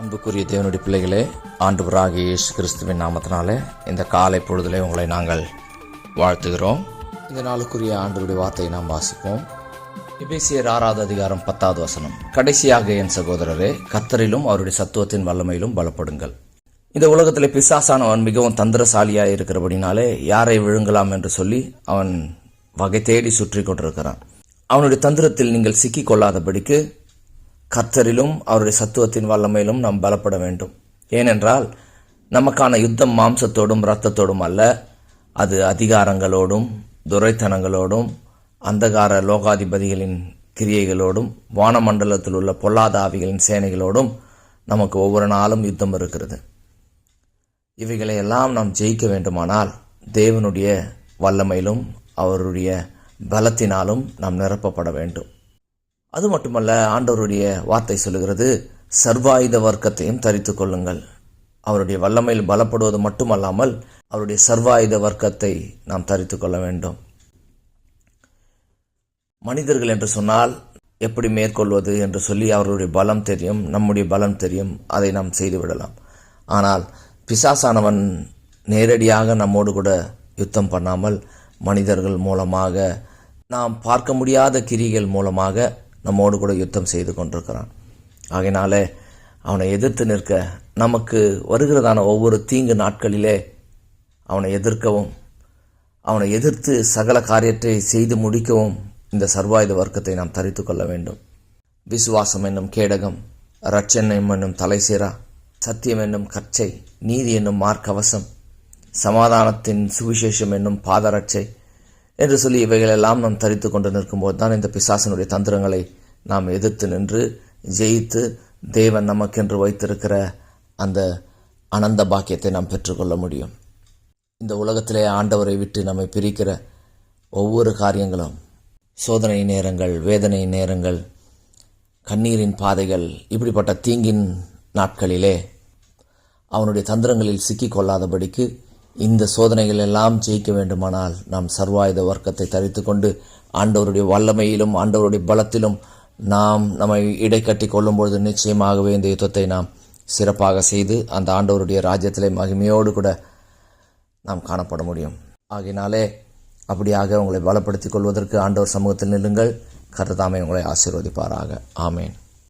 அன்புக்குரிய தேவனுடைய பிள்ளைகளே ஆண்டவராக இயேசு கிறிஸ்துவின் நாமத்தினாலே இந்த காலை பொழுதிலே உங்களை நாங்கள் வாழ்த்துகிறோம். இந்த நாளுக்குரிய ஆண்டவருடைய வார்த்தையை நாம் வாசிப்போம். எபேசியர் ஆறாவது அதிகாரம் பத்தாவது வசனம். கடைசியாக என் சகோதரரே கத்தரிலும் அவருடைய சத்துவத்தின் வல்லமையிலும் பலப்படுங்கள். இந்த உலகத்தில் பிசாசானவன் மிகவும் தந்திரசாலியாக இருக்கிறபடினாலே யாரை விழுங்கலாம் என்று சொல்லி அவன் வகை தேடி சுற்றி கொண்டிருக்கிறான். அவனுடைய தந்திரத்தில் நீங்கள் சிக்கிக் கொள்ளாதபடிக்கு கர்த்தரிலும் அவருடைய சத்துவத்தின் வல்லமையிலும் நாம் பலப்பட வேண்டும். ஏனென்றால் நமக்கான யுத்தம் மாம்சத்தோடும் இரத்தத்தோடும் அல்ல. அது அதிகாரங்களோடும் துரைத்தனங்களோடும் அந்தகார லோகாதிபதிகளின் கிரியைகளோடும் வானமண்டலத்தில் உள்ள பொல்லாத ஆவிகளின் சேனைகளோடும் நமக்கு ஒவ்வொரு நாளும் யுத்தம் இருக்கிறது. இவைகளை எல்லாம் நாம் ஜெயிக்க வேண்டுமானால் தேவனுடைய வல்லமையிலும் அவருடைய பலத்தினாலும் நாம் நிரப்பப்பட வேண்டும். அது மட்டுமல்ல ஆண்டவருடைய வார்த்தை சொல்லுகிறது சர்வாயுத வர்க்கத்தையும் தரித்து கொள்ளுங்கள். அவருடைய வல்லமையில் பலப்படுவது மட்டுமல்லாமல் அவருடைய சர்வாயுத வர்க்கத்தை நாம் தரித்து கொள்ள வேண்டும். மனிதர்கள் என்று சொன்னால் எப்படி மேற்கொள்வது என்று சொல்லி அவர்களுடைய பலம் தெரியும் நம்முடைய பலம் தெரியும் அதை நாம் செய்துவிடலாம் ஆனால் பிசாசானவன் நேரடியாக நம்மோடு கூட யுத்தம் பண்ணாமல் மனிதர்கள் மூலமாக நாம் பார்க்க முடியாத கிரிகள் மூலமாக நம்மோடு கூட யுத்தம் செய்து கொண்டிருக்கிறான். ஆகையினாலே அவனை எதிர்த்து நிற்க நமக்கு வருகிறதான ஒவ்வொரு தீங்கு நாட்களிலே அவனை எதிர்க்கவும் அவனை எதிர்த்து சகல காரியத்தை செய்து முடிக்கவும் இந்த சர்வாயுத வர்க்கத்தை நாம் தரித்து கொள்ள வேண்டும். விசுவாசம் என்னும் கேடகம் ரட்சணம் என்னும் தலைசீரா சத்தியம் என்னும் கச்சை நீதி என்னும் மார்க்கவசம் சமாதானத்தின் சுவிசேஷம் என்னும் பாதரட்சை என்று சொல்லி இவைகளெல்லாம் நாம் தரித்து கொண்டு நிற்கும்போது தான் இந்த பிசாசனுடைய தந்திரங்களை நாம் எதிர்த்து நின்று ஜெயித்து தேவன் நமக்கென்று வைத்திருக்கிற அந்த அனந்த பாக்கியத்தை நாம் பெற்றுக்கொள்ள முடியும். இந்த உலகத்திலே ஆண்டவரை விட்டு நம்மை பிரிக்கிற ஒவ்வொரு காரியங்களும் சோதனை நேரங்கள் வேதனை நேரங்கள் கண்ணீரின் பாதைகள் இப்படிப்பட்ட தீங்கின் நாட்களிலே அவனுடைய தந்திரங்களில் சிக்கிக்கொள்ளாதபடிக்கு கொள்ளாதபடிக்கு இந்த சோதனைகள் எல்லாம் ஜெயிக்க வேண்டுமானால் நாம் சர்வாயுத வர்க்கத்தை தரித்து கொண்டு ஆண்டவருடைய வல்லமையிலும் ஆண்டவருடைய பலத்திலும் நாம் நம்மை இடை கட்டி கொள்ளும்பொழுது நிச்சயமாகவே இந்த யுத்தத்தை நாம் சிறப்பாக செய்து அந்த ஆண்டவருடைய ராஜ்யத்திலே மகிமையோடு கூட நாம் காணப்பட முடியும். ஆகையினாலே அப்படியாக உங்களை பலப்படுத்திக் கொள்வதற்கு ஆண்டவர் சமூகத்தில் நில்லுங்கள். கருதாமை உங்களை ஆசீர்வதிப்பாராக. ஆமேன்.